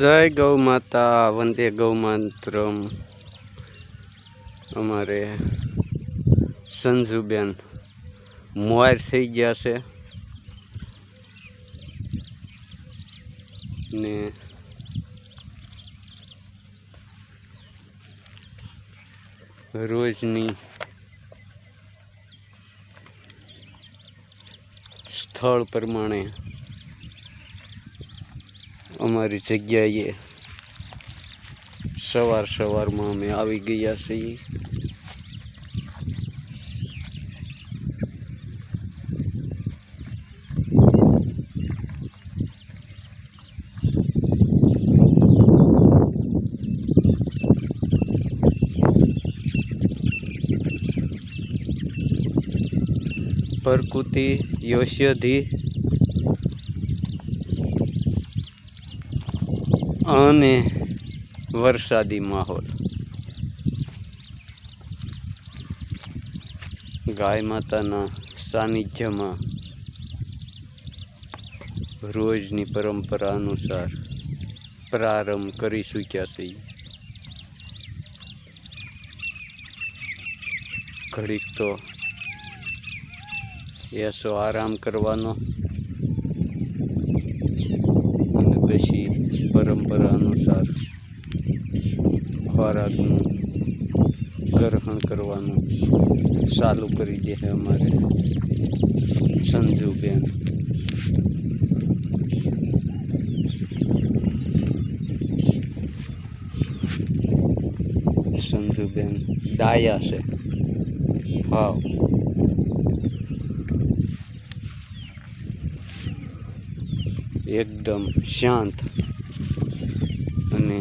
જય ગૌ માતા, વંદે ગૌ મંત્રમ. અમારે સંજુબેન મોર થઈ ગયા છે. ને રોજની સ્થળ પ્રમાણે અમારી જગ્યાએ સવાર સવારમાં અમે આવી ગયા છીએ. પ્રકૃતિ યૌષધિ અને વરસાદી માહોલ. ગાય માતાના સાનિધ્યમાં રોજની પરંપરા અનુસાર પ્રારંભ કરી ચૂક્યા છીએ ઘડીક તો એસો આરામ કરવાનો અને પછી પરંપરા અનુસાર ખોરાકનું ગ્રહણ કરવાનું ચાલુ કરી દે છે અમારે સંજુબેન. સંજુબેન ડાયા છે. હા એકદમ શાંત. અને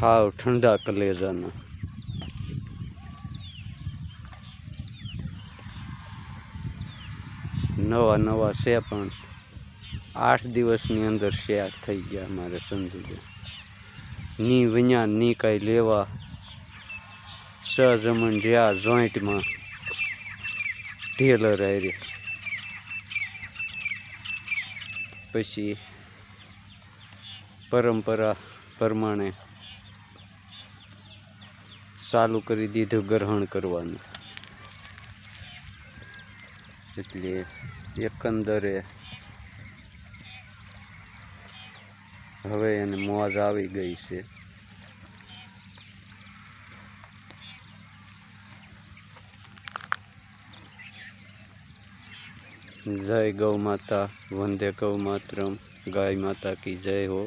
હાવ ઠંડા કલેજાના. નવા નવા છે પણ આઠ દિવસની અંદર શેર થઈ ગયા મારે સંજુબેનની વિඥાનની કાંઈ લેવા. સહજમણ જ્યાં જોઈન્ટમાં ઢેલર આવી પછી પરંપરા પ્રમાણે ચાલુ કરી દીધું ગ્રહણ કરવાનું. એટલે એકંદરે હવે એને મોજ આવી ગઈ છે. જય ગૌ માતા, વંદે ગૌ માતરમ, ગાય માતા કી જય હો.